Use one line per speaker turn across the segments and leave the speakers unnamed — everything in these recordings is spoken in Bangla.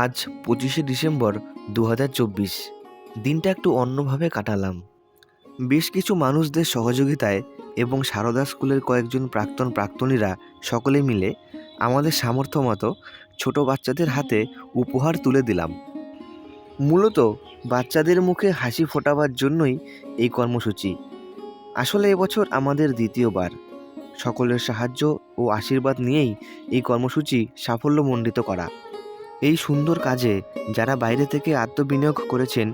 আজ পঁচিশে ডিসেম্বর দু হাজার চব্বিশ। দিনটা একটু অন্যভাবে কাটালাম। বেশ কিছু মানুষদের সহযোগিতায় এবং সারদা স্কুলের কয়েকজন প্রাক্তন প্রাক্তনীরা সকলে মিলে আমাদের সামর্থ্য মতো ছোট বাচ্চাদের হাতে উপহার তুলে দিলাম। মূলত বাচ্চাদের মুখে হাসি ফোটাবার জন্যই এই কর্মসূচি। আসলে এবছর আমাদের দ্বিতীয়বার। সকলের সাহায্য ও আশীর্বাদ নিয়েই এই কর্মসূচি সাফল্যমণ্ডিত করা। এই সুন্দর কাজে যারা বাইরে থেকে আত্মবিনিয়োগ করেছেন,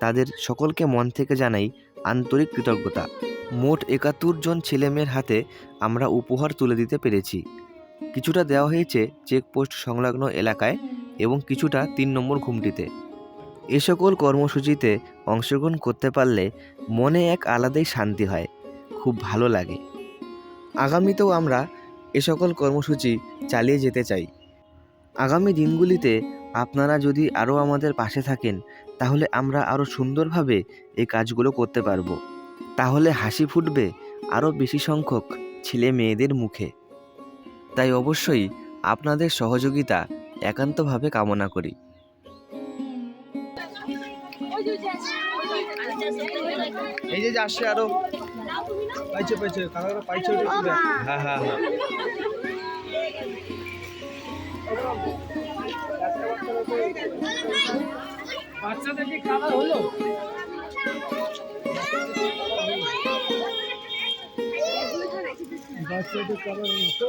তাদের সকলকে মন থেকে জানাই আন্তরিক কৃতজ্ঞতা। মোট একাত্তর জন ছেলেমেয়ের হাতে আমরা উপহার তুলে দিতে পেরেছি। কিছুটা দেওয়া হয়েছে চেকপোস্ট সংলগ্ন এলাকায় এবং কিছুটা তিন নম্বর ঘুমটিতে। এ সকল কর্মসূচিতে অংশগ্রহণ করতে পারলে মনে এক আলাদাই শান্তি হয়, খুব ভালো লাগে। আগামীতেও আমরা এ সকল কর্মসূচি চালিয়ে যেতে চাই। আগামী দিনগুলিতে আপনারা যদি আরও আমাদের পাশে থাকেন, তাহলে আমরা আরও সুন্দরভাবে এই কাজগুলো করতে পারব। তাহলে হাসি ফুটবে আরও বেশি সংখ্যক ছেলে মেয়েদের মুখে। তাই অবশ্যই আপনাদের সহযোগিতা একান্তভাবে কামনা করি।
এই যে আসছে আরও। পাইছে পাইছে পাইছে দেখ। হ্যাঁ হ্যাঁ। হ্যাঁ বাচ্চাদেরকে খাবার হলো? বাচ্চাদের খাবার হলো।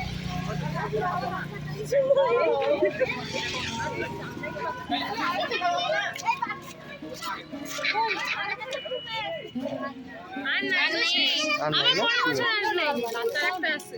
না? কোনো বছর আর একটা আছে